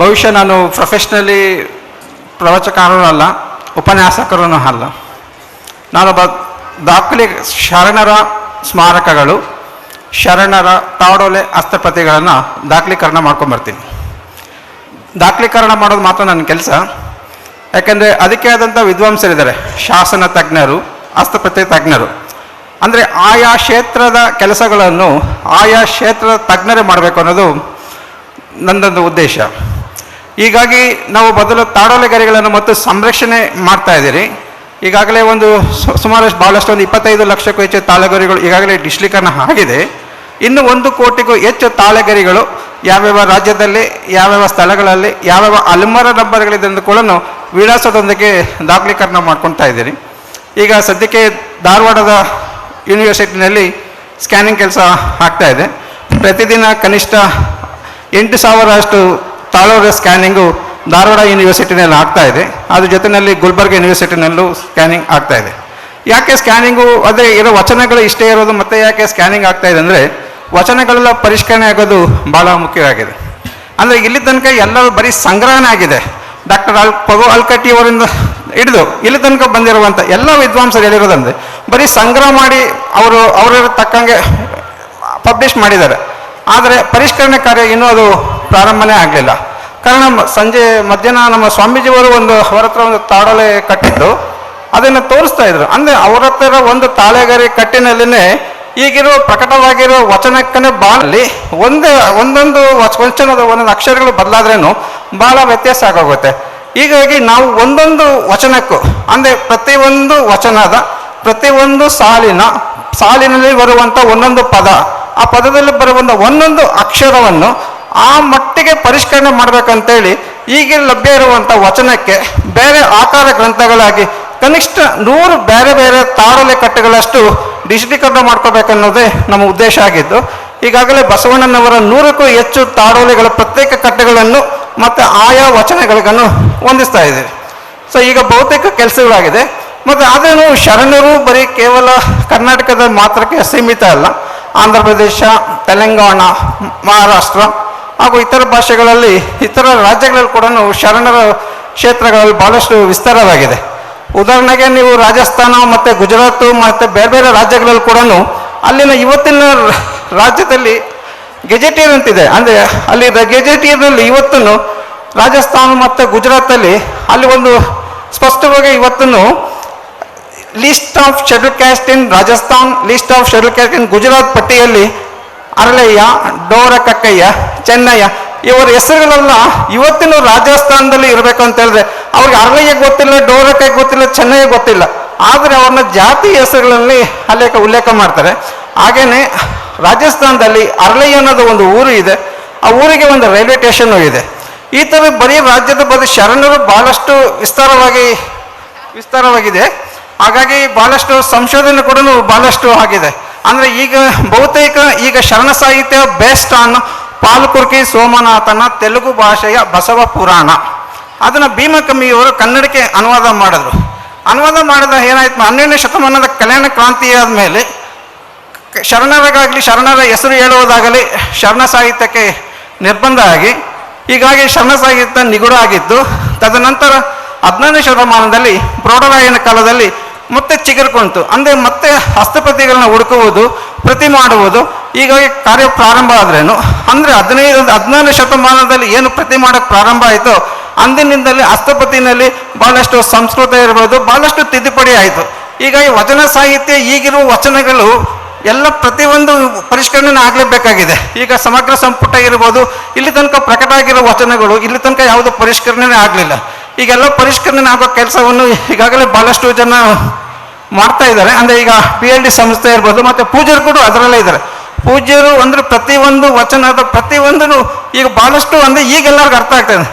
ಬಹುಶಃ ನಾನು ಪ್ರೊಫೆಷ್ನಲಿ ಪ್ರವಚಕಾರರೂ ಅಲ್ಲ ಉಪನ್ಯಾಸಕರೂ ಅಲ್ಲ. ನಾನೊಬ್ಬ ದಾಖಲೆ ಶರಣರ ಸ್ಮಾರಕಗಳು, ಶರಣರ ತಾಡೋಲೆ ಹಸ್ತಪ್ರತಿಗಳನ್ನು ದಾಖಲೀಕರಣ ಮಾಡ್ಕೊಂಬರ್ತೀನಿ ದಾಖಲೀಕರಣ ಮಾಡೋದು ಮಾತ್ರ ನನ್ನ ಕೆಲಸ. ಯಾಕೆಂದರೆ ಅದಕ್ಕೆ ಆದಂಥ ವಿದ್ವಾಂಸರಿದ್ದಾರೆ. ಶಾಸನ ತಜ್ಞರು ಹಸ್ತಪ್ರತಿ ತಜ್ಞರು. ಅಂದರೆ ಆಯಾ ಕ್ಷೇತ್ರದ ಕೆಲಸಗಳನ್ನು ಆಯಾ ಕ್ಷೇತ್ರದ ತಜ್ಞರೇ ಮಾಡಬೇಕು ಅನ್ನೋದು ನಂದೊಂದು ಉದ್ದೇಶ. ಹೀಗಾಗಿ ನಾವು ಮೊದಲು ತಾಡೋಲೆಗರಿಗಳನ್ನು ಮತ್ತು ಸಂರಕ್ಷಣೆ ಮಾಡ್ತಾ ಇದ್ದೀರಿ. ಈಗಾಗಲೇ ಒಂದು ಸುಮಾರು ಭಾಳಷ್ಟು ಒಂದು ಇಪ್ಪತ್ತೈದು ಲಕ್ಷಕ್ಕೂ ಹೆಚ್ಚು ತಾಳೆಗರಿಗಳು ಈಗಾಗಲೇ ಡಿಸ್ಟ್ರಿಕ್ಟನ್ನು ಆಗಿದೆ ಇನ್ನು ಒಂದು ಕೋಟಿಗೂ ಹೆಚ್ಚು ತಾಳೆಗರಿಗಳು ಯಾವ್ಯಾವ ರಾಜ್ಯದಲ್ಲಿ, ಯಾವ್ಯಾವ ಸ್ಥಳಗಳಲ್ಲಿ, ಯಾವ್ಯಾವ ಅಲ್ಮರ ನಂಬರ್ಗಳಿದೆ ಎಂದು ಕೂಡ ವಿಳಾಸದೊಂದಿಗೆ ದಾಖಲೀಕರಣ ಮಾಡ್ಕೊತಾ ಇದ್ದೀರಿ ಈಗ ಸದ್ಯಕ್ಕೆ ಧಾರವಾಡದ ಯೂನಿವರ್ಸಿಟಿನಲ್ಲಿ ಸ್ಕ್ಯಾನಿಂಗ್ ಕೆಲಸ ಆಗ್ತಾ ಇದೆ. ಪ್ರತಿದಿನ ಕನಿಷ್ಠ ಎಂಟು ಸಾವಿರ ಅಷ್ಟು ತಾಳೋರ ಸ್ಕ್ಯಾನಿಂಗು ಧಾರವಾಡ ಯೂನಿವರ್ಸಿಟಿನಲ್ಲಿ ಆಗ್ತಾ ಇದೆ. ಅದ್ರ ಜೊತೆಯಲ್ಲಿ ಗುಲ್ಬರ್ಗ ಯೂನಿವರ್ಸಿಟಿನಲ್ಲೂ ಸ್ಕ್ಯಾನಿಂಗ್ ಆಗ್ತಾ ಇದೆ. ಯಾಕೆ ಸ್ಕ್ಯಾನಿಂಗು, ಅದೇ ಇರೋ ವಚನಗಳು ಇಷ್ಟೇ ಇರೋದು, ಮತ್ತೆ ಯಾಕೆ ಸ್ಕ್ಯಾನಿಂಗ್ ಆಗ್ತಾ ಇದೆ ಅಂದರೆ ವಚನಗಳೆಲ್ಲ ಪರಿಷ್ಕರಣೆ ಆಗೋದು ಭಾಳ ಮುಖ್ಯವಾಗಿದೆ. ಅಂದರೆ ಇಲ್ಲಿ ತನಕ ಎಲ್ಲವೂ ಬರೀ ಸಂಗ್ರಹಣೆ ಆಗಿದೆ. ಡಾಕ್ಟರ್ ಅಲ್ ಪಗು ಅಲ್ಕಟ್ಟಿ ಅವರಿಂದ ಹಿಡಿದು ಇಲ್ಲಿ ತನಕ ಬಂದಿರುವಂಥ ಎಲ್ಲ ವಿದ್ವಾಂಸರು ಹೇಳಿರೋದಂದ್ರೆ ಬರೀ ಸಂಗ್ರಹ ಮಾಡಿ ಅವರು ಅವರ ತಕ್ಕಂಗೆ ಪಬ್ಲಿಷ್ ಮಾಡಿದ್ದಾರೆ. ಆದರೆ ಪರಿಷ್ಕರಣೆ ಕಾರ್ಯ ಇನ್ನೂ ಅದು ಪ್ರಾರಂಭನೇ ಆಗಲಿಲ್ಲ. ಕಾರಣ ಸಂಜೆ ಮಧ್ಯಾಹ್ನ ನಮ್ಮ ಸ್ವಾಮೀಜಿಯವರು ಒಂದು ಅವರ ಹತ್ರ ಒಂದು ತಾಡಲೆ ಕಟ್ಟಿದ್ದು, ಅದನ್ನು ತೋರಿಸ್ತಾ ಇದ್ರು. ಅಂದರೆ ಅವರ ಹತ್ರ ಒಂದು ತಾಳೆಗರಿ ಕಟ್ಟಿನಲ್ಲಿನೇ ಈಗಿರೋ ಪ್ರಕಟವಾಗಿರೋ ವಚನಕ್ಕನೇ ಬಾಳಲ್ಲಿ ಒಂದೇ, ಒಂದೊಂದು ವಚನದ ಒಂದೊಂದು ಅಕ್ಷರಗಳು ಬದಲಾದ್ರೇನು ಭಾಳ ವ್ಯತ್ಯಾಸ ಆಗೋಗುತ್ತೆ. ಹೀಗಾಗಿ ನಾವು ಒಂದೊಂದು ವಚನಕ್ಕೂ, ಅಂದರೆ ಪ್ರತಿಯೊಂದು ವಚನದ ಪ್ರತಿಯೊಂದು ಸಾಲಿನ, ಸಾಲಿನಲ್ಲಿ ಬರುವಂಥ ಒಂದೊಂದು ಪದ, ಆ ಪದದಲ್ಲಿ ಬರುವಂಥ ಒಂದೊಂದು ಅಕ್ಷರವನ್ನು ಆ ಮಟ್ಟಿಗೆ ಪರಿಷ್ಕರಣೆ ಮಾಡಬೇಕಂತೇಳಿ ಈಗ ಲಭ್ಯ ಇರುವಂಥ ವಚನಕ್ಕೆ ಬೇರೆ ಆಕಾರ ಗ್ರಂಥಗಳಾಗಿ ಕನಿಷ್ಠ ನೂರು ಬೇರೆ ಬೇರೆ ತಾರಲೆ ಕಟ್ಟೆಗಳಷ್ಟು ಡಿಜಿಟೀಕರಣ ಮಾಡ್ಕೋಬೇಕನ್ನೋದೇ ನಮ್ಮ ಉದ್ದೇಶ ಆಗಿದ್ದು, ಈಗಾಗಲೇ ಬಸವಣ್ಣನವರ ನೂರಕ್ಕೂ ಹೆಚ್ಚು ತಾಡೋಲೆಗಳ ಪ್ರತ್ಯೇಕ ಕಟ್ಟೆಗಳನ್ನು ಮತ್ತು ಆಯಾ ವಚನಗಳಿಗನ್ನು ಹೊಂದಿಸ್ತಾ ಇದೆ ಸೊ ಈಗ ಬಹುತೇಕ ಕೆಲಸಗಳಾಗಿದೆ. ಮತ್ತು ಅದೇನು ಶರಣರು ಬರೀ ಕೇವಲ ಕರ್ನಾಟಕದ ಮಾತ್ರಕ್ಕೆ ಸೀಮಿತ ಅಲ್ಲ. ಆಂಧ್ರ ಪ್ರದೇಶ, ತೆಲಂಗಾಣ, ಮಹಾರಾಷ್ಟ್ರ ಹಾಗೂ ಇತರ ಭಾಷೆಗಳಲ್ಲಿ, ಇತರ ರಾಜ್ಯಗಳಲ್ಲಿ ಕೂಡ ಶರಣರ ಕ್ಷೇತ್ರಗಳಲ್ಲಿ ಭಾಳಷ್ಟು ವಿಸ್ತಾರವಾಗಿದೆ. ಉದಾಹರಣೆಗೆ ನೀವು ರಾಜಸ್ಥಾನ ಮತ್ತು ಗುಜರಾತು ಮತ್ತು ಬೇರೆ ಬೇರೆ ರಾಜ್ಯಗಳಲ್ಲಿ ಕೂಡ ಅಲ್ಲಿನ ಇವತ್ತಿನ ರಾಜ್ಯದಲ್ಲಿ ಗೆಜೆಟಿಯರ್ ಅಂತಿದೆ ಅಂದರೆ ಅಲ್ಲಿ ಗೆಜೆಟಿಯರ್ನಲ್ಲಿ ಇವತ್ತೂ ರಾಜಸ್ಥಾನ ಮತ್ತು ಗುಜರಾತಲ್ಲಿ ಅಲ್ಲಿ ಒಂದು ಸ್ಪಷ್ಟವಾಗಿ ಇವತ್ತನ್ನು list of schedule caste in Rajasthan list of schedule caste in Gujarat ಪಟ್ಟಿಯಲ್ಲಿ ಅರಳಯ್ಯ ಡೋರ ಕಕ್ಕಯ್ಯ, ಚೆನ್ನಯ್ಯ ಇವರ ಹೆಸರುಗಳೆಲ್ಲ ಇವತ್ತಿನ ರಾಜಸ್ಥಾನದಲ್ಲಿ ಇರಬೇಕು ಅಂತ ಹೇಳಿದ್ರೆ ಅವ್ರಿಗೆ ಅರಳಯ್ಯ ಗೊತ್ತಿಲ್ಲ ಡೋರಕೈಗೆ ಗೊತ್ತಿಲ್ಲ, ಚೆನ್ನಯ್ಯ ಗೊತ್ತಿಲ್ಲ. ಆದರೆ ಅವ್ರನ್ನ ಜಾತಿ ಹೆಸರುಗಳಲ್ಲಿ ಅಲ್ಲೇಕ ಉಲ್ಲೇಖ ಮಾಡ್ತಾರೆ. ಹಾಗೇನೆ ರಾಜಸ್ಥಾನದಲ್ಲಿ ಅರಳಯ್ಯ ಅನ್ನೋದು ಒಂದು ಊರು ಇದೆ. ಆ ಊರಿಗೆ ಒಂದು ರೈಲ್ವೆ ಸ್ಟೇಷನ್ ಇದೆ. ಈ ಥರ ಬರೀ ರಾಜ್ಯದ ಬಗ್ಗೆ ಶರಣರು ಭಾಳಷ್ಟು ವಿಸ್ತಾರವಾಗಿ, ವಿಸ್ತಾರವಾಗಿದೆ. ಹಾಗಾಗಿ ಭಾಳಷ್ಟು ಸಂಶೋಧನೆ ಕೂಡ ಭಾಳಷ್ಟು ಆಗಿದೆ. ಅಂದರೆ ಈಗ ಬಹುತೇಕ ಈಗ ಶರಣ ಸಾಹಿತ್ಯ ಬೇಸ್ಟ್ ಆನ್ ಪಾಲ್ಕುರ್ಕಿ ಸೋಮನಾಥನ ತೆಲುಗು ಭಾಷೆಯ ಬಸವ ಪುರಾಣ. ಅದನ್ನು ಭೀಮಕಮ್ಮಿಯವರು ಕನ್ನಡಕ್ಕೆ ಅನುವಾದ ಮಾಡಿದ್ರು. ಅನುವಾದ ಮಾಡಿದ ಏನಾಯ್ತು? ಹನ್ನೆರಡನೇ ಶತಮಾನದ ಕಲ್ಯಾಣ ಕ್ರಾಂತಿ ಆದಮೇಲೆ ಶರಣರಿಗಾಗಲಿ, ಶರಣರ ಹೆಸರು ಹೇಳುವುದಾಗಲಿ, ಶರಣ ಸಾಹಿತ್ಯಕ್ಕೆ ನಿರ್ಬಂಧ ಆಗಿ, ಹೀಗಾಗಿ ಶರಣ ಸಾಹಿತ್ಯ ನಿಗೂಢ ಆಗಿತ್ತು ತದನಂತರ ಹದಿನೈದನೇ ಶತಮಾನದಲ್ಲಿ ಪ್ರೌಢರಾಯನ ಕಾಲದಲ್ಲಿ ಮತ್ತೆ ಚಿಗುರುಕೊಂತು ಅಂದರೆ ಮತ್ತೆ ಹಸ್ತಪ್ರತಿಗಳನ್ನ ಹುಡುಕುವುದು, ಪ್ರತಿ ಮಾಡುವುದು, ಹೀಗಾಗಿ ಕಾರ್ಯ ಪ್ರಾರಂಭ ಆದ್ರೇನು, ಅಂದರೆ ಹದಿನೈದು ಹದಿನಾರನೇ ಶತಮಾನದಲ್ಲಿ ಏನು ಪ್ರತಿ ಮಾಡೋಕ್ಕೆ ಪ್ರಾರಂಭ ಆಯಿತು, ಅಂದಿನಿಂದಲೇ ಹಸ್ತಪತಿನಲ್ಲಿ ಭಾಳಷ್ಟು ಸಂಸ್ಕೃತ ಇರ್ಬೋದು ಭಾಳಷ್ಟು ತಿದ್ದುಪಡಿ ಆಯಿತು. ಹೀಗಾಗಿ ವಚನ ಸಾಹಿತ್ಯ ಈಗಿರುವ ವಚನಗಳು ಎಲ್ಲ ಪ್ರತಿಯೊಂದು ಪರಿಷ್ಕರಣೆ ಆಗಲೇಬೇಕಾಗಿದೆ. ಈಗ ಸಮಗ್ರ ಸಂಪುಟ ಇರ್ಬೋದು, ಇಲ್ಲಿ ತನಕ ಪ್ರಕಟ ಆಗಿರೋ ವಚನಗಳು, ಇಲ್ಲಿ ತನಕ ಯಾವುದು ಪರಿಷ್ಕರಣೆ ಆಗಲಿಲ್ಲ. ಈಗೆಲ್ಲ ಪರಿಷ್ಕರಣೆ ಆಗೋ ಕೆಲಸವನ್ನು ಈಗಾಗಲೇ ಭಾಳಷ್ಟು ಜನ ಮಾಡ್ತಾ ಇದ್ದಾರೆ. ಅಂದರೆ ಈಗ ಪಿ ಎಲ್ ಡಿ ಸಂಸ್ಥೆ ಇರ್ಬೋದು, ಮತ್ತು ಪೂಜರು ಕೂಡ ಅದರಲ್ಲೇ ಇದ್ದಾರೆ. ಪೂಜ್ಯರು ಅಂದರೆ ಪ್ರತಿಯೊಂದು ವಚನದ ಪ್ರತಿಯೊಂದೂ ಈಗ ಭಾಳಷ್ಟು ಅಂದರೆ ಈಗೆಲ್ಲರಿಗೂ ಅರ್ಥ ಆಗ್ತದೆ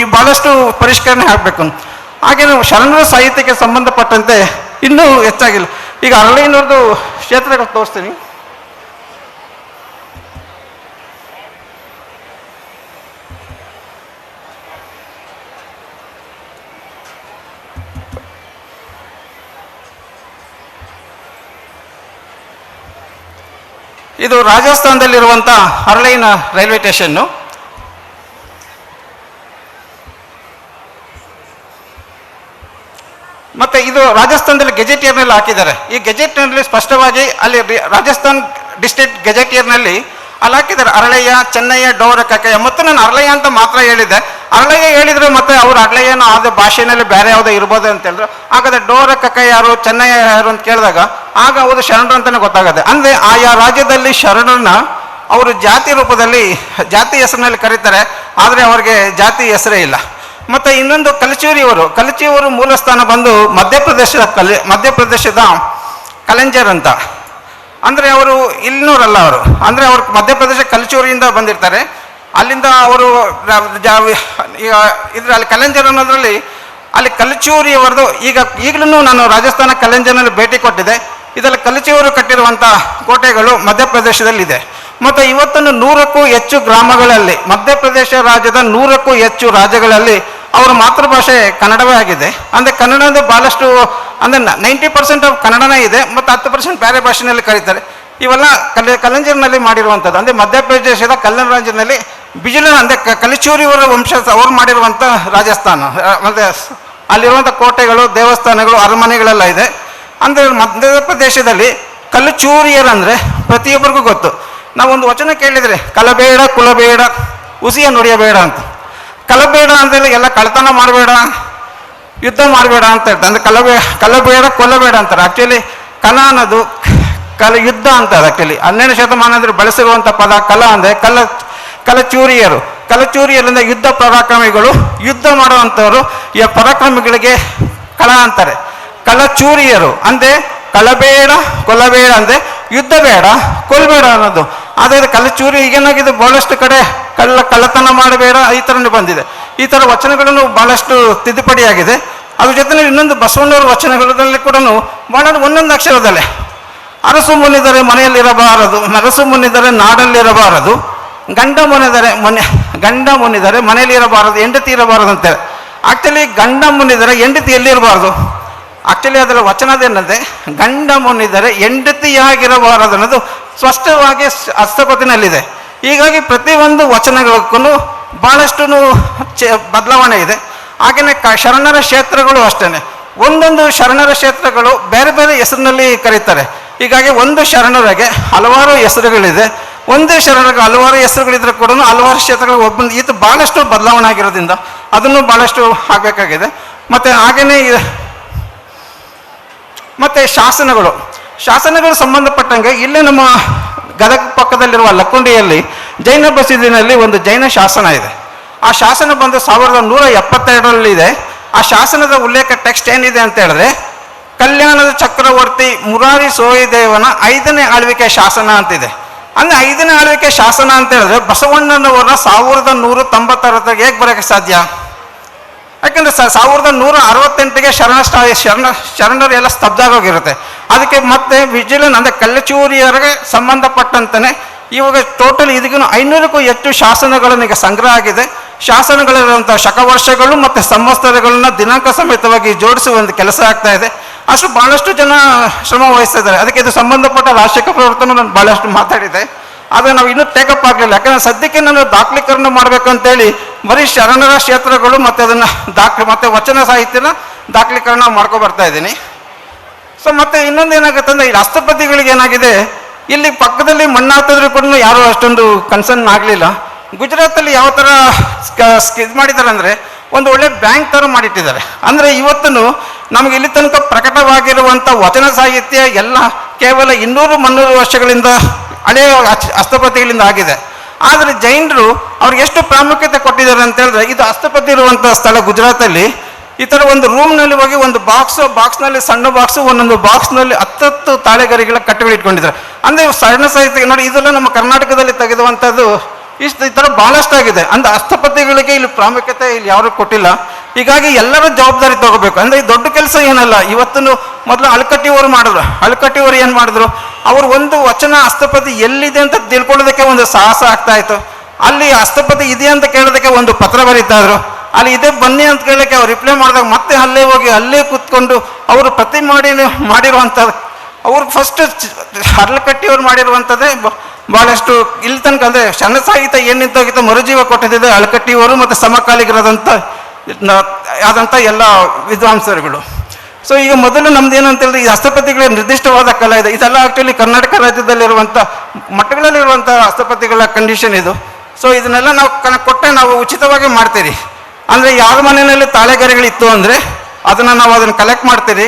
ಈಗ ಭಾಳಷ್ಟು ಪರಿಷ್ಕರಣೆ ಆಗಬೇಕು ಹಾಗೆ ಶರಣರ ಸಾಹಿತ್ಯಕ್ಕೆ ಸಂಬಂಧಪಟ್ಟಂತೆ ಇನ್ನೂ ಹೆಚ್ಚಾಗಿಲ್ಲ. ಈಗ ಅರಳೈನವ್ರದ್ದು ಕ್ಷೇತ್ರಗಳು ತೋರಿಸ್ತೀನಿ. ಇದು ರಾಜಸ್ಥಾನದಲ್ಲಿರುವಂಥ ಹರ್ಲೈನ ರೈಲ್ವೆ ಸ್ಟೇಷನ್ನು. ಮತ್ತೆ ಇದು ರಾಜಸ್ಥಾನದಲ್ಲಿ ಗೆಜೆಟಿಯರ್ನಲ್ಲಿ ಹಾಕಿದ್ದಾರೆ. ಈ ಗೆಜೆಟ್ನಲ್ಲಿ ಸ್ಪಷ್ಟವಾಗಿ ಅಲ್ಲಿ ರಾಜಸ್ಥಾನ್ ಡಿಸ್ಟ್ರಿಕ್ಟ್ ಗೆಜೆಟಿಯರ್ನಲ್ಲಿ ಅಲ್ಲಿ ಹಾಕಿದ್ದಾರೆ. ಅರಳಯ್ಯ, ಚೆನ್ನಯ್ಯ, ಡೋರ, ಕಕ್ಕಯ್ಯ. ಮತ್ತು ನಾನು ಅರಳಯ್ಯ ಅಂತ ಮಾತ್ರ ಹೇಳಿದ್ದೆ. ಅರಳಯ್ಯ ಹೇಳಿದರೆ ಮತ್ತೆ ಅವ್ರು ಅರಳಯ್ಯನ ಆದ ಭಾಷೆಯಲ್ಲಿ ಬೇರೆ ಯಾವುದೋ ಇರ್ಬೋದು ಅಂತ ಹೇಳಿದ್ರು. ಹಾಗಾದ್ರೆ ಡೋರ, ಕಕ್ಕಯ್ಯ ಯಾರು, ಚೆನ್ನಯ್ಯ ಯಾರು ಅಂತ ಕೇಳಿದಾಗ ಆಗ ಅವರು ಶರಣರು ಅಂತಲೇ ಗೊತ್ತಾಗುತ್ತೆ. ಅಂದ್ರೆ ಆಯಾ ರಾಜ್ಯದಲ್ಲಿ ಶರಣರನ್ನ ಅವರು ಜಾತಿ ರೂಪದಲ್ಲಿ ಜಾತಿ ಹೆಸರಿನಲ್ಲಿ ಕರೀತಾರೆ. ಆದರೆ ಅವ್ರಿಗೆ ಜಾತಿ ಹೆಸರೇ ಇಲ್ಲ. ಮತ್ತೆ ಇನ್ನೊಂದು ಕಲಚೂರಿಯವರು. ಕಲಚಿಯವರು ಮೂಲ ಸ್ಥಾನ ಬಂದು ಮಧ್ಯಪ್ರದೇಶದ ಕಲೆ, ಮಧ್ಯಪ್ರದೇಶದ ಕಲೆಂಜರ್ ಅಂತ. ಅಂದರೆ ಅವರು ಇಲ್ನೂರಲ್ಲ ಅವರು. ಅಂದರೆ ಅವರು ಮಧ್ಯಪ್ರದೇಶ ಕಲಚೂರಿಯಿಂದ ಬಂದಿರ್ತಾರೆ. ಅಲ್ಲಿಂದ ಅವರು ಈಗ ಇದರಲ್ಲಿ ಕಲೆಂಜರ್ ಅನ್ನೋದ್ರಲ್ಲಿ ಅಲ್ಲಿ ಕಲಚೂರಿಯವರದು ಈಗ ಈಗಲೂ ನಾನು ರಾಜಸ್ಥಾನ ಕಲೆಂಜರ್ನಲ್ಲಿ ಭೇಟಿ ಕೊಟ್ಟಿದೆ ಇದರಲ್ಲಿ ಕಲಚಿಯವರು ಕಟ್ಟಿರುವಂಥ ಕೋಟೆಗಳು ಮಧ್ಯಪ್ರದೇಶದಲ್ಲಿದೆ. ಮತ್ತು ಇವತ್ತನ್ನು ನೂರಕ್ಕೂ ಹೆಚ್ಚು ಗ್ರಾಮಗಳಲ್ಲಿ, ಮಧ್ಯಪ್ರದೇಶ ರಾಜ್ಯದ ನೂರಕ್ಕೂ ಹೆಚ್ಚು ರಾಜ್ಯಗಳಲ್ಲಿ ಅವರ ಮಾತೃಭಾಷೆ ಕನ್ನಡವೇ ಆಗಿದೆ. ಅಂದರೆ ಕನ್ನಡದ ಭಾಳಷ್ಟು ಅಂದರೆ ನೈಂಟಿ ಪರ್ಸೆಂಟ್ ಆಫ್ ಕನ್ನಡನೇ ಇದೆ, ಮತ್ತು ಹತ್ತು ಪರ್ಸೆಂಟ್ ಬೇರೆ ಭಾಷೆಯಲ್ಲಿ ಕರೀತಾರೆ. ಇವೆಲ್ಲ ಕಲೆ, ಕಲಂಜರ್ನಲ್ಲಿ ಮಾಡಿರುವಂಥದ್ದು. ಅಂದರೆ ಮಧ್ಯಪ್ರದೇಶದ ಕಲ್ಯಾಣ ರಾಜ್ಯದಲ್ಲಿ ಬಿಜುಲ ಅಂದರೆ ಕಲಿಚೂರಿಯವರ ವಂಶ ಅವ್ರು ಮಾಡಿರುವಂಥ ರಾಜಸ್ಥಾನ. ಮತ್ತು ಅಲ್ಲಿರುವಂಥ ಕೋಟೆಗಳು, ದೇವಸ್ಥಾನಗಳು, ಅರಮನೆಗಳೆಲ್ಲ ಇದೆ. ಅಂದರೆ ಮಧ್ಯಪ್ರದೇಶದಲ್ಲಿ ಕಲ್ಲುಚೂರಿಯರಂದರೆ ಪ್ರತಿಯೊಬ್ಬರಿಗೂ ಗೊತ್ತು. ನಾವೊಂದು ವಚನ ಕೇಳಿದರೆ, ಕಲಬೇಡ, ಕುಲಬೇಡ ಉಸಿಯ ನುಡಿಯಬೇಡ ಅಂತ. ಕಲಬೇಡ ಅಂತೇಳಿ ಎಲ್ಲ ಕಳ್ತನ ಮಾಡಬೇಡ, ಯುದ್ಧ ಮಾಡಬೇಡ ಅಂತ ಹೇಳ್ತಾರೆ. ಅಂದರೆ ಕಲಬೇ, ಕಲಬೇಡ, ಕೊಲ್ಲಬೇಡ ಅಂತಾರೆ. ಆ್ಯಕ್ಚುಲಿ ಕಲ ಅನ್ನೋದು ಕಲ, ಯುದ್ಧ ಅಂತಾರೆ ಆ್ಯಕ್ಚುಲಿ ಹನ್ನೆರಡು ಶತಮಾನದಲ್ಲಿ ಬಳಸಿರುವಂಥ ಪದ ಕಲ ಅಂದರೆ ಕಲ, ಕಲಚೂರಿಯರು. ಕಲಚೂರಿಯರಿಂದ ಯುದ್ಧ ಪರಾಕ್ರಮಿಗಳು, ಯುದ್ಧ ಮಾಡುವಂಥವರು ಈ ಪರಾಕ್ರಮಿಗಳಿಗೆ ಕಲ ಅಂತಾರೆ. ಕಲಚೂರಿಯರು ಅಂದರೆ ಕಲಬೇಡ ಕೊಲ್ಲಬೇಡ ಅಂದರೆ ಯುದ್ಧ ಬೇಡ, ಕೊಲ್ಬೇಡ ಅನ್ನೋದು. ಆದರೆ ಕಲಚೂರಿ ಈಗೇನಾಗಿದೆ? ಬಹಳಷ್ಟು ಕಡೆ ಕಳ್ಳ ಕಳ್ಳತನ ಮಾಡಬೇಡ, ಈ ಥರನೇ ಬಂದಿದೆ. ಈ ಥರ ವಚನಗಳನ್ನು ಬಹಳಷ್ಟು ತಿದ್ದುಪಡಿಯಾಗಿದೆ. ಅದ್ರ ಜೊತೆ ಇನ್ನೊಂದು ಬಸವಣ್ಣವರ ವಚನಗಳಲ್ಲಿ ಕೂಡ ಬಹಳ ಒಂದೊಂದು ಅಕ್ಷರದಲ್ಲೇ, ಅರಸು ಮುನಿದರೆ ಮನೆಯಲ್ಲಿರಬಾರದು, ನರಸು ಮುನಿದರೆ ನಾಡಲ್ಲಿರಬಾರದು, ಗಂಡ ಮುನಿದರೆ ಮನೆ, ಗಂಡ ಮುನಿದರೆ ಮನೆಯಲ್ಲಿರಬಾರದು, ಹೆಂಡತಿ ಇರಬಾರದು ಅಂತೇಳಿ ಆ್ಯಕ್ಚುಲಿ ಗಂಡ ಮುನಿದರೆ ಹೆಂಡತಿ ಎಲ್ಲಿರಬಾರ್ದು? ಆಕ್ಚುಲಿ ಅದರ ವಚನದೇನಂದರೆ ಗಂಡ ಮುನಿದರೆ ಹೆಂಡತಿಯಾಗಿರಬಾರದು ಅನ್ನೋದು ಸ್ಪಷ್ಟವಾಗಿ ಹಸ್ತಪತಿನಲ್ಲಿದೆ ಹೀಗಾಗಿ ಪ್ರತಿಯೊಂದು ವಚನಗಳಕ್ಕೂ ಭಾಳಷ್ಟು ಬದಲಾವಣೆ ಇದೆ. ಹಾಗೆಯೇ ಕ ಶರಣರ ಕ್ಷೇತ್ರಗಳು ಅಷ್ಟೇ ಒಂದೊಂದು ಶರಣರ ಕ್ಷೇತ್ರಗಳು ಬೇರೆ ಬೇರೆ ಹೆಸರಿನಲ್ಲಿ ಕರೀತಾರೆ. ಹೀಗಾಗಿ ಒಂದು ಶರಣರಿಗೆ ಹಲವಾರು ಹೆಸರುಗಳಿದೆ. ಒಂದೇ ಶರಣರಿಗೆ ಹಲವಾರು ಹೆಸರುಗಳಿದ್ರೆ ಕೂಡ ಹಲವಾರು ಕ್ಷೇತ್ರಗಳು ಒಬ್ಬ ಇದು ಭಾಳಷ್ಟು ಬದಲಾವಣೆ ಆಗಿರೋದ್ರಿಂದ ಅದನ್ನು ಭಾಳಷ್ಟು ಆಗಬೇಕಾಗಿದೆ ಮತ್ತು ಹಾಗೆಯೇ ಮತ್ತು ಶಾಸನಗಳು. ಶಾಸನಗಳು ಸಂಬಂಧಪಟ್ಟಂಗೆ ಇಲ್ಲೇ ನಮ್ಮ ಗದಗ ಪಕ್ಕದಲ್ಲಿರುವ ಲಕ್ಕುಂಡಿಯಲ್ಲಿ ಜೈನ ಬಸದಿನಲ್ಲಿ ಒಂದು ಜೈನ ಶಾಸನ ಇದೆ. ಆ ಶಾಸನ ಬಂದು ಸಾವಿರದ ನೂರ ಎಪ್ಪತ್ತೆರಡರಲ್ಲಿದೆ ಆ ಶಾಸನದ ಉಲ್ಲೇಖ ಟೆಕ್ಸ್ಟ್ ಏನಿದೆ ಅಂತ ಹೇಳಿದ್ರೆ, ಕಲ್ಯಾಣದ ಚಕ್ರವರ್ತಿ ಮುರಾರಿ ಸೋಯಿದೇವನ ಐದನೇ ಆಳ್ವಿಕೆ ಶಾಸನ ಅಂತಿದೆ. ಅಂದರೆ ಐದನೇ ಆಳ್ವಿಕೆ ಶಾಸನ ಅಂತ ಹೇಳಿದ್ರೆ ಬಸವಣ್ಣನವರ ಸಾವಿರದ ನೂರ ತೊಂಬತ್ತಾರತ್ತಾಗ ಹೇಗೆ ಬರೋಕ್ಕೆ ಸಾಧ್ಯ? ಯಾಕಂದ್ರೆ ಸಾವಿರದ ನೂರ ಅರವತ್ತೆಂಟಿಗೆ ಶರಣ ಶರಣ ಶರಣರು ಎಲ್ಲ ಸ್ತಬ್ಧ ಆಗೋಗಿರುತ್ತೆ. ಅದಕ್ಕೆ ಮತ್ತೆ ವಿಜಿಲನ್, ಅಂದರೆ ಕಲ್ಲಚೂರಿಯರಿಗೆ ಸಂಬಂಧಪಟ್ಟಂತೆ ಇವಾಗ ಟೋಟಲ್ ಇದಕ್ಕೂ ಐನೂರಕ್ಕೂ ಹೆಚ್ಚು ಶಾಸನಗಳನ್ನು ಈಗ ಸಂಗ್ರಹ ಆಗಿದೆ. ಶಾಸನಗಳಿರುವಂಥ ಶಕವರ್ಷಗಳು ಮತ್ತು ಸಂವತ್ಸರಗಳನ್ನ ದಿನಾಂಕ ಸಮೇತವಾಗಿ ಜೋಡಿಸುವ ಒಂದು ಕೆಲಸ ಆಗ್ತಾ ಇದೆ. ಅಷ್ಟು ಭಾಳಷ್ಟು ಜನ ಶ್ರಮ ವಹಿಸ್ತಿದ್ದಾರೆ ಅದಕ್ಕೆ ಇದು ಸಂಬಂಧಪಟ್ಟ ರಾಷ್ಟ್ರೀಯ ಪ್ರವರ್ತನ ನಾನು ಭಾಳಷ್ಟು ಮಾತಾಡಿದೆ. ಆದರೆ ನಾವು ಇನ್ನೂ ಟೇಕಪ್ ಆಗಲಿಲ್ಲ. ಯಾಕಂದರೆ ಸದ್ಯಕ್ಕೆ ನಾನು ದಾಖಲೀಕರಣ ಮಾಡಬೇಕಂತೇಳಿ ಬರೀ ಶರಣರ ಕ್ಷೇತ್ರಗಳು ಮತ್ತು ಅದನ್ನು ದಾಖಲೆ ಮತ್ತು ವಚನ ಸಾಹಿತ್ಯನ ದಾಖಲೀಕರಣ ಮಾಡ್ಕೊ ಬರ್ತಾ ಇದ್ದೀನಿ. ಸೊ ಮತ್ತೆ ಇನ್ನೊಂದು ಏನಾಗುತ್ತೆ ಅಂದ್ರೆ ಈ ರಾಷ್ಟ್ರಪತಿಗಳಿಗೆ ಏನಾಗಿದೆ? ಇಲ್ಲಿ ಪಕ್ಕದಲ್ಲಿ ಮಣ್ಣಾಗ್ತದ್ರು ಕೂಡ ಯಾರು ಅಷ್ಟೊಂದು ಕನ್ಸರ್ನ್ ಆಗಲಿಲ್ಲ. ಗುಜರಾತಲ್ಲಿ ಯಾವ ಥರ ಇದು ಮಾಡಿದ್ದಾರೆ ಅಂದರೆ ಒಂದು ಒಳ್ಳೆ ಬ್ಯಾಂಕ್ ಥರ ಮಾಡಿಟ್ಟಿದ್ದಾರೆ. ಅಂದರೆ ಇವತ್ತೂ ನಮಗೆ ಇಲ್ಲಿ ತನಕ ಪ್ರಕಟವಾಗಿರುವಂಥ ವಚನ ಸಾಹಿತ್ಯ ಎಲ್ಲ ಕೇವಲ ಇನ್ನೂರು ಮುನ್ನೂರು ವರ್ಷಗಳಿಂದ ಹಳೆಯ ಅಷ್ಟಪತಿಗಳಿಂದ ಆಗಿದೆ. ಆದರೆ ಜೈನರು ಅವ್ರಿಗೆ ಎಷ್ಟು ಪ್ರಾಮುಖ್ಯತೆ ಕೊಟ್ಟಿದ್ದಾರೆ ಅಂತ ಹೇಳಿದ್ರೆ ಇದು ಅಷ್ಟಪತಿ ಇರುವಂಥ ಸ್ಥಳ ಗುಜರಾತಲ್ಲಿ. ಈ ಥರ ಒಂದು ರೂಮ್ನಲ್ಲಿ ಹೋಗಿ ಒಂದು ಬಾಕ್ಸು ಬಾಕ್ಸ್ನಲ್ಲಿ ಸಣ್ಣ ಬಾಕ್ಸು ಒಂದೊಂದು ಬಾಕ್ಸ್ನಲ್ಲಿ ಹತ್ತತ್ತು ತಾಳೆಗರಿಗಳ ಕಟ್ಟುಗಳು ಇಟ್ಕೊಂಡಿದ್ದಾರೆ. ಅಂದರೆ ಸಣ್ಣ ಸಾಹಿತ್ಯ ನೋಡಿ, ಇದೆಲ್ಲ ನಮ್ಮ ಕರ್ನಾಟಕದಲ್ಲಿ ತೆಗೆದುವಂಥದ್ದು ಇಷ್ಟು ಈ ಥರ ಭಾಳಷ್ಟು ಆಗಿದೆ. ಅಂದರೆ ಹಸ್ತಪತಿಗಳಿಗೆ ಇಲ್ಲಿ ಪ್ರಾಮುಖ್ಯತೆ ಇಲ್ಲಿ ಯಾರೂ ಕೊಟ್ಟಿಲ್ಲ. ಹೀಗಾಗಿ ಎಲ್ಲರೂ ಜವಾಬ್ದಾರಿ ತಗೋಬೇಕು. ಅಂದರೆ ಈ ದೊಡ್ಡ ಕೆಲಸ ಏನಲ್ಲ ಇವತ್ತು ಮೊದಲು ಅಳಕಟ್ಟಿಯವರು ಮಾಡಿದ್ರು. ಅಳಕಟ್ಟಿಯವರು ಏನು ಮಾಡಿದ್ರು? ಅವರು ಒಂದು ವಚನ ಹಸ್ತಪತಿ ಎಲ್ಲಿದೆ ಅಂತ ತಿಳ್ಕೊಳ್ಳೋದಕ್ಕೆ ಒಂದು ಸಾಹಸ ಆಗ್ತಾ ಇತ್ತು. ಅಲ್ಲಿ ಹಸ್ತಪತಿ ಇದೆ ಅಂತ ಕೇಳೋದಕ್ಕೆ ಒಂದು ಪತ್ರ ಬರೀತಾ ಇದ್ರು. ಅಲ್ಲಿ ಇದೇ, ಬನ್ನಿ ಅಂತ ಕೇಳಕ್ಕೆ ಅವ್ರು ರಿಪ್ಲೈ ಮಾಡಿದಾಗ ಮತ್ತೆ ಅಲ್ಲೇ ಹೋಗಿ, ಅಲ್ಲೇ ಕೂತ್ಕೊಂಡು ಅವರು ಪ್ರತಿ ಮಾಡಿ ಮಾಡಿರುವಂಥದ್ದು. ಅವ್ರು ಫಸ್ಟ್ ಹರ್ಲಕಟ್ಟಿ ಅವ್ರು ಮಾಡಿರುವಂಥದ್ದೇ ಭಾಳಷ್ಟು ಇಲ್ಲಿ ತನಕ ಅಂದರೆ ಸಣ್ಣ ಸಾಹಿತ್ಯ ಏನು ನಿಂತೋಗಿತ್ತು ಮರುಜೀವ ಕೊಟ್ಟಿದ್ದೆ ಅಳಕಟ್ಟಿಯವರು ಮತ್ತು ಸಮಕಾಲಿಗರಾದಂಥ ಆದಂಥ ಎಲ್ಲ ವಿದ್ವಾಂಸರುಗಳು. ಸೊ ಈಗ ಮೊದಲು ನಮ್ದು ಏನಂತ ಹೇಳಿದ್ರೆ ಈ ಹಸ್ತಪತಿಗಳ ನಿರ್ದಿಷ್ಟವಾದ ಕಲೆ ಇದೆ. ಇದೆಲ್ಲ ಆ್ಯಕ್ಚುಲಿ ಕರ್ನಾಟಕ ರಾಜ್ಯದಲ್ಲಿರುವಂಥ ಮಠಗಳಲ್ಲಿರುವಂಥ ಹಸ್ತಪತಿಗಳ ಕಂಡೀಷನ್ ಇದು. ಸೊ ಇದನ್ನೆಲ್ಲ ನಾವು ಕೊಟ್ಟರೆ ನಾವು ಉಚಿತವಾಗಿ ಮಾಡ್ತೀರಿ. ಅಂದರೆ ಯಾರ ಮನೆಯಲ್ಲಿ ತಾಳೆಗರಿಗಳಿತ್ತು ಅಂದರೆ ಅದನ್ನು ನಾವು ಅದನ್ನು ಕಲೆಕ್ಟ್ ಮಾಡ್ತೀರಿ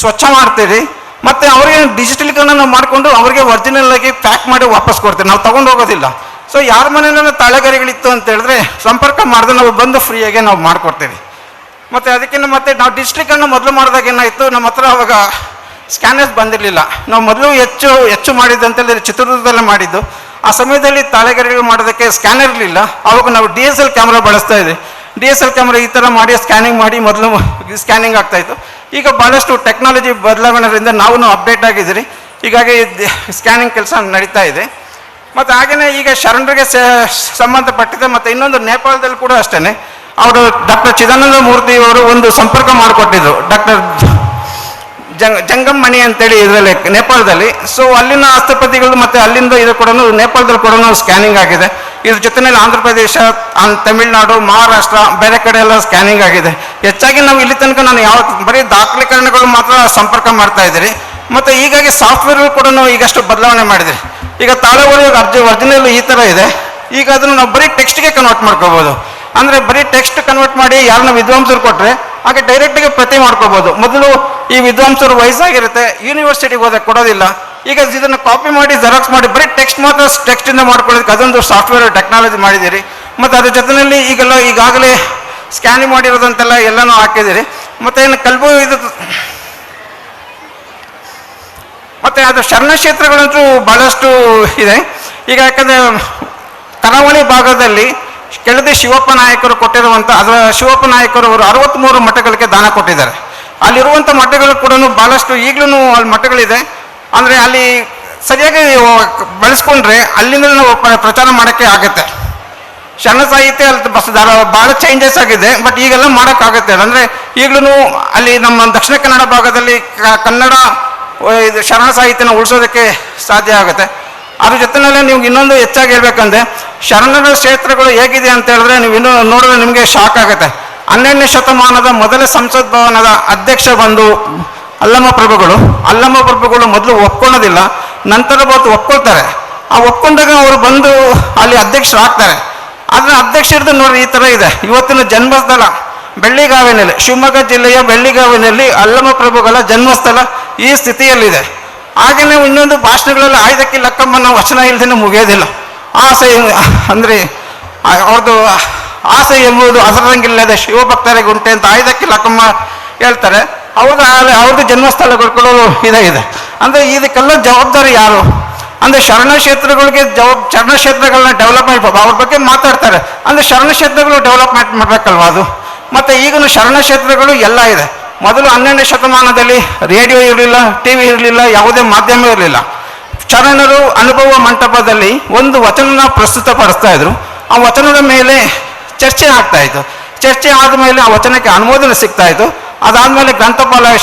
ಸ್ವಚ್ಛ ಮಾಡ್ತೀರಿ ಮತ್ತು ಅವರಿಗೆ ಡಿಜಿಟಲೀಕರಣ ನಾವು ಮಾಡಿಕೊಂಡು ಅವರಿಗೆ ಒರಿಜಿನಲ್ ಆಗಿ ಪ್ಯಾಕ್ ಮಾಡಿ ವಾಪಸ್ ಕೊಡ್ತೀವಿ. ನಾವು ತಗೊಂಡು ಹೋಗೋದಿಲ್ಲ. ಸೊ ಯಾರ ಮನೆಯಲ್ಲೂ ತಾಳೆಗರಿಗಳಿತ್ತು ಅಂತ ಹೇಳಿದ್ರೆ ಸಂಪರ್ಕ ಮಾಡಿದ್ರೆ ನಾವು ಬಂದು ಫ್ರೀಯಾಗಿ ನಾವು ಮಾಡಿಕೊಡ್ತೀವಿ. ಮತ್ತು ಅದಕ್ಕಿಂತ ಮತ್ತೆ ನಾವು ಡಿಸ್ಟ್ರಿಕ್ಟನ್ನು ಮೊದಲು ಮಾಡಿದಾಗ ಏನಾಯಿತು? ನಮ್ಮ ಹತ್ರ ಅವಾಗ ಸ್ಕ್ಯಾನರ್ಸ್ ಬಂದಿರಲಿಲ್ಲ. ನಾವು ಮೊದಲು ಹೆಚ್ಚು ಹೆಚ್ಚು ಮಾಡಿದ್ದು ಅಂತ ಹೇಳಿದ್ರೆ ಚಿತ್ರದುರ್ಗದಲ್ಲೇ ಮಾಡಿದ್ದು. ಆ ಸಮಯದಲ್ಲಿ ತಾಳೆಗರಿಗಳು ಮಾಡೋದಕ್ಕೆ ಸ್ಕ್ಯಾನರ್ ಇರಲಿಲ್ಲ. ಅವಾಗ ನಾವು ಡಿ ಎಸ್ ಎಲ್ ಕ್ಯಾಮ್ರಾ ಬಳಸ್ತಾ ಇದ್ವಿ. ಡಿ ಎಸ್ ಎಲ್ ಕ್ಯಾಮ್ರಾ ಈ ಥರ ಮಾಡಿ ಸ್ಕ್ಯಾನಿಂಗ್ ಮಾಡಿ ಮೊದಲು ಸ್ಕ್ಯಾನಿಂಗ್ ಆಗ್ತಾಯಿತ್ತು ಈಗ ಭಾಳಷ್ಟು ಟೆಕ್ನಾಲಜಿ ಬದಲಾವಣೆಗಳಿಂದ ನಾವು ಅಪ್ಡೇಟ್ ಆಗಿದ್ದೀರಿ. ಹೀಗಾಗಿ ಸ್ಕ್ಯಾನಿಂಗ್ ಕೆಲಸ ನಡೀತಾ ಇದೆ. ಮತ್ತು ಹಾಗೆಯೇ ಈಗ ಶರಣರಿಗೆ ಸಂಬಂಧಪಟ್ಟಿದೆ, ಮತ್ತು ಇನ್ನೊಂದು ನೇಪಾಳದಲ್ಲಿ ಕೂಡ ಅಷ್ಟೇ ಅವರು ಡಾಕ್ಟರ್ ಚಿದಾನಂದ ಮೂರ್ತಿ ಅವರು ಒಂದು ಸಂಪರ್ಕ ಮಾಡಿಕೊಟ್ಟಿದ್ರು. ಡಾಕ್ಟರ್ ಜಂಗ್ ಜಂಗಮ್ಮಣಿ ಅಂತೇಳಿ ಇದರಲ್ಲಿ ನೇಪಾಳದಲ್ಲಿ. ಸೊ ಅಲ್ಲಿನ ಆಸ್ಪತ್ರೆಗಳು ಮತ್ತು ಅಲ್ಲಿಂದ ಇದು ಕೂಡ ನೇಪಾಳದಲ್ಲಿ ಕೂಡ ಸ್ಕ್ಯಾನಿಂಗ್ ಆಗಿದೆ. ಇದ್ರ ಜೊತೆಯಲ್ಲಿ ಆಂಧ್ರ ಪ್ರದೇಶ ತಮಿಳುನಾಡು, ಮಹಾರಾಷ್ಟ್ರ, ಬೇರೆ ಕಡೆ ಎಲ್ಲ ಸ್ಕ್ಯಾನಿಂಗ್ ಆಗಿದೆ. ಹೆಚ್ಚಾಗಿ ನಾವು ಇಲ್ಲಿ ತನಕ ನಾನು ಯಾವ ಬರೀ ದಾಖಲೀಕರಣಗಳು ಮಾತ್ರ ಸಂಪರ್ಕ ಮಾಡ್ತಾ ಇದ್ದೀರಿ. ಮತ್ತು ಹೀಗಾಗಿ ಸಾಫ್ಟ್ವೇರ್ ಕೂಡ ನಾವು ಈಗಷ್ಟು ಬದಲಾವಣೆ ಮಾಡಿದ್ರಿ. ಈಗ ತಾಳವಳಿ ಅರ್ಜಿ ಒರಿಜಿನಲ್ ಈ ಥರ ಇದೆ. ಈಗ ಅದನ್ನು ನಾವು ಬರೀ ಟೆಕ್ಸ್ಟ್ಗೆ ಕನ್ವರ್ಟ್ ಮಾಡ್ಕೋಬೋದು. ಅಂದರೆ ಬರೀ ಟೆಕ್ಸ್ಟ್ ಕನ್ವರ್ಟ್ ಮಾಡಿ ಯಾರನ್ನ ವಿದ್ವಾಂಸರು ಕೊಟ್ಟರೆ ಹಾಗೆ ಡೈರೆಕ್ಟ್ಗೆ ಪ್ರತಿ ಮಾಡ್ಕೋಬೋದು. ಮೊದಲು ಈ ವಿದ್ವಾಂಸರು ವಯಸ್ಸಾಗಿರುತ್ತೆ ಯೂನಿವರ್ಸಿಟಿಗೆ ಹೋದಾಗ ಕೊಡೋದಿಲ್ಲ. ಈಗ ಇದನ್ನು ಕಾಪಿ ಮಾಡಿ ಜೆರಾಕ್ಸ್ ಮಾಡಿ, ಬರೀ ಟೆಕ್ಸ್ಟ್ ಮಾತ್ರ ಟೆಕ್ಸ್ಟಿಂದ ಮಾಡ್ಕೊಳ್ಳೋದಕ್ಕೆ ಅದೊಂದು ಸಾಫ್ಟ್ವೇರ್ ಟೆಕ್ನಾಲಜಿ ಮಾಡಿದ್ದೀರಿ. ಮತ್ತು ಅದ್ರ ಜೊತೆಯಲ್ಲಿ ಈಗೆಲ್ಲ ಈಗಾಗಲೇ ಸ್ಕ್ಯಾನಿಂಗ್ ಮಾಡಿರೋದಂತೆಲ್ಲ ಎಲ್ಲನೂ ಹಾಕಿದ್ದೀರಿ. ಮತ್ತು ಏನು ಕಲ್ಬು ಇದು ಮತ್ತು ಅದು ಶರಣ ಕ್ಷೇತ್ರಗಳಂತೂ ಭಾಳಷ್ಟು ಇದೆ. ಈಗ ಯಾಕಂದರೆ ಕರಾವಳಿ ಭಾಗದಲ್ಲಿ ಕೆಳದಿ ಶಿವಪ್ಪ ನಾಯಕರು ಕೊಟ್ಟಿರುವಂಥ ಅದರ ಶಿವಪ್ಪ ನಾಯಕರು ಅವರು ಅರವತ್ತ್ಮೂರು ಮಠಗಳಿಗೆ ದಾನ ಕೊಟ್ಟಿದ್ದಾರೆ. ಅಲ್ಲಿರುವಂಥ ಮಠಗಳು ಕೂಡ ಭಾಳಷ್ಟು ಈಗಲೂ ಅಲ್ಲಿ ಮಠಗಳಿದೆ. ಅಂದರೆ ಅಲ್ಲಿ ಸರಿಯಾಗಿ ಬಳಸ್ಕೊಂಡ್ರೆ ಅಲ್ಲಿಂದ ನಾವು ಪ್ರ- ಪ್ರಚಾರ ಮಾಡೋಕ್ಕೆ ಆಗುತ್ತೆ. ಶರಣ ಸಾಹಿತ್ಯ ಅಲ್ಲಿ ಬಸ್ ಭಾಳ ಚೇಂಜಸ್ ಆಗಿದೆ ಬಟ್ ಈಗೆಲ್ಲ ಮಾಡೋಕ್ಕಾಗುತ್ತೆ ಅಂದರೆ ಈಗಲೂ ಅಲ್ಲಿ ನಮ್ಮ ದಕ್ಷಿಣ ಕನ್ನಡ ಭಾಗದಲ್ಲಿ ಕನ್ನಡ ಇದು ಶರಣ ಸಾಹಿತ್ಯನ ಉಳಿಸೋದಕ್ಕೆ ಸಾಧ್ಯ ಆಗುತ್ತೆ. ಅದ್ರ ಜೊತೆಯಲ್ಲೇ ನೀವು ಇನ್ನೊಂದು ಹೆಚ್ಚಾಗಿ ಹೇಳ್ಬೇಕಂದ್ರೆ ಶರಣರ ಕ್ಷೇತ್ರಗಳು ಹೇಗಿದೆ ಅಂತ ಹೇಳಿದ್ರೆ ನೀವು ಇನ್ನೂ ನೋಡಿದ್ರೆ ನಿಮಗೆ ಶಾಕ್ ಆಗುತ್ತೆ. ಹನ್ನೆರಡನೇ ಶತಮಾನದ ಮೊದಲ ಸಂಸತ್ ಭವನದ ಅಧ್ಯಕ್ಷ ಬಂದು ಅಲ್ಲಮ್ಮ ಪ್ರಭುಗಳು ಅಲ್ಲಮ್ಮ ಪ್ರಭುಗಳು ಮೊದಲು ಒಪ್ಕೊಳ್ಳೋದಿಲ್ಲ, ನಂತರ ಬಂದು ಒಪ್ಕೊಳ್ತಾರೆ. ಆ ಒಪ್ಕೊಂಡಾಗ ಅವರು ಬಂದು ಅಲ್ಲಿ ಅಧ್ಯಕ್ಷರಾಗ್ತಾರೆ. ಆದರೆ ಅಧ್ಯಕ್ಷರದ್ದು ನೋಡಿ ಈ ಥರ ಇದೆ. ಇವತ್ತಿನ ಜನ್ಮಸ್ಥಳ, ಬೆಳ್ಳಿಗಾವಿನಲ್ಲಿ, ಶಿವಮೊಗ್ಗ ಜಿಲ್ಲೆಯ ಬೆಳ್ಳಿಗಾವಿನಲ್ಲಿ ಅಲ್ಲಮ್ಮ ಪ್ರಭುಗಳ ಜನ್ಮಸ್ಥಳ ಈ ಸ್ಥಿತಿಯಲ್ಲಿದೆ. ಹಾಗೆಯೇ ಇನ್ನೊಂದು ಭಾಷಣಗಳಲ್ಲಿ ಆಯ್ದಕ್ಕೆ ನಾವು ವಚನ ಇಲ್ಲದೇ ಮುಗಿಯೋದಿಲ್ಲ. ಆಸೆ ಅಂದರೆ ಅವ್ರದ್ದು ಆಸೆ ಎಂಬುದು ಅದರಂಗಿಲ್ಲದೆ ಶಿವಭಕ್ತರಿಗೆ ಉಂಟೆ ಅಂತ ಆಯ್ದಕ್ಕೆ ಲಕ್ಕಮ್ಮ ಹೇಳ್ತಾರೆ. ಅವ್ರದ್ದು ಅವ್ರದ್ದು ಜನ್ಮಸ್ಥಳ ಕೂಡ ಇದೇ ಇದೆ ಅಂದರೆ ಇದಕ್ಕೆಲ್ಲ ಜವಾಬ್ದಾರಿ ಯಾರು? ಅಂದರೆ ಶರಣ ಕ್ಷೇತ್ರಗಳಿಗೆ ಜವಾಬ್, ಶರಣ ಕ್ಷೇತ್ರಗಳನ್ನ ಡೆವಲಪ್ಮೆಂಟ್ ಅವ್ರ ಬಗ್ಗೆ ಮಾತಾಡ್ತಾರೆ. ಅಂದರೆ ಶರಣ ಕ್ಷೇತ್ರಗಳು ಡೆವಲಪ್ಮೆಂಟ್ ಮಾಡಬೇಕಲ್ವ ಅದು? ಮತ್ತು ಈಗಿನ ಶರಣ ಕ್ಷೇತ್ರಗಳು ಎಲ್ಲ ಇದೆ. ಮೊದಲು ಹನ್ನೆರಡನೇ ಶತಮಾನದಲ್ಲಿ ರೇಡಿಯೋ ಇರಲಿಲ್ಲ ಟಿ ವಿ ಇರಲಿಲ್ಲ, ಯಾವುದೇ ಮಾಧ್ಯಮ ಇರಲಿಲ್ಲ. ಶರಣರು ಅನುಭವ ಮಂಟಪದಲ್ಲಿ ಒಂದು ವಚನನ ಪ್ರಸ್ತುತಪಡಿಸ್ತಾ ಇದ್ರು. ಆ ವಚನದ ಮೇಲೆ ಚರ್ಚೆ ಆಗ್ತಾ ಇತ್ತು. ಚರ್ಚೆ ಆದಮೇಲೆ ಆ ವಚನಕ್ಕೆ ಅನುಮೋದನೆ ಸಿಗ್ತಾ ಇತ್ತು. ಅದಾದಮೇಲೆ ಗ್ರಂಥಪಾಲಕ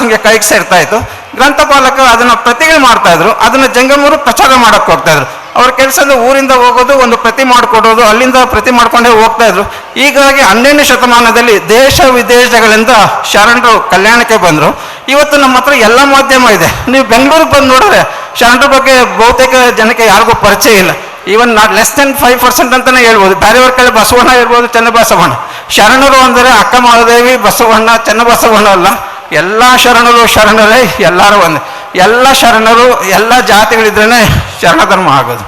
ಸಂಖ್ಯೆ ಕೈಗೆ ಸೇರ್ತಾ ಇತ್ತು. ಗ್ರಂಥಪಾಲಕ ಅದನ್ನು ಪ್ರತಿಗಳು ಮಾಡ್ತಾ ಇದ್ರು. ಅದನ್ನು ಜಂಗಮರು ಪ್ರಚಾರ ಮಾಡಕ್ಕೆ ಹೋಗ್ತಾ ಇದ್ರು. ಅವ್ರ ಕೆಲಸದ ಊರಿಂದ ಹೋಗೋದು, ಒಂದು ಪ್ರತಿ ಮಾಡಿಕೊಡೋದು, ಅಲ್ಲಿಂದ ಪ್ರತಿ ಮಾಡ್ಕೊಂಡೇ ಹೋಗ್ತಾ ಇದ್ರು. ಹೀಗಾಗಿ ಹನ್ನೆರಡನೇ ಶತಮಾನದಲ್ಲಿ ದೇಶ ವಿದೇಶಗಳಿಂದ ಶರಣರು ಕಲ್ಯಾಣಕ್ಕೆ ಬಂದರು. ಇವತ್ತು ನಮ್ಮ ಹತ್ರ ಎಲ್ಲ ಮಾಧ್ಯಮ ಇದೆ. ನೀವು ಬೆಂಗಳೂರಿಗೆ ಬಂದು ನೋಡಿದ್ರೆ ಶರಣರ ಬಗ್ಗೆ ಬಹುತೇಕ ಜನಕ್ಕೆ ಯಾರಿಗೂ ಪರಿಚಯ ಇಲ್ಲ. Even not less than five percent ಅಂತಲೇ ಹೇಳ್ಬೋದು. ಬೇರೆಯವ್ರ ಕಡೆ ಬಸವಣ್ಣ ಇರ್ಬೋದು ಚನ್ನಬಸವಣ್ಣ. ಶರಣರು ಅಂದರೆ ಅಕ್ಕ ಮಹಾದೇವಿ ಬಸವಣ್ಣ ಚೆನ್ನಬಸವಣ್ಣ ಅಲ್ಲ. ಎಲ್ಲ ಶರಣರು ಶರಣರೇ, ಎಲ್ಲರೂ ಒಂದೇ. ಎಲ್ಲ ಶರಣರು, ಎಲ್ಲ ಜಾತಿಗಳಿದ್ರೇ ಶರಣ ಧರ್ಮ ಆಗೋದು.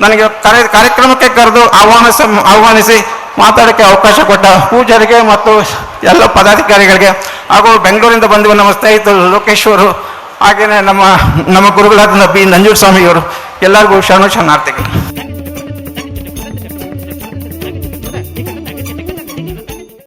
ನನಗೆ ಕರೆ ಕಾರ್ಯಕ್ರಮಕ್ಕೆ ಕರೆದು ಆಹ್ವಾನಿಸ, ಆಹ್ವಾನಿಸಿ ಮಾತಾಡೋಕ್ಕೆ ಅವಕಾಶ ಕೊಟ್ಟ ಪೂಜಾರಿಗೆ ಮತ್ತು ಎಲ್ಲ ಪದಾಧಿಕಾರಿಗಳಿಗೆ ಹಾಗೂ ಬೆಂಗಳೂರಿಂದ ಬಂದಿರುವ ನಮ್ಮ ಸ್ನೇಹಿತರು ಲೋಕೇಶ್ವರು ಹಾಗೆಯೇ ನಮ್ಮ ನಮ್ಮ ಗುರುಗಳಾದ ಬಿ ನಂಜೂರು ಸ್ವಾಮಿಯವರು ಎಲ್ಲರಿಗೂ ಶರಣು ಶರಣಾರ್ಥಿಗಳು.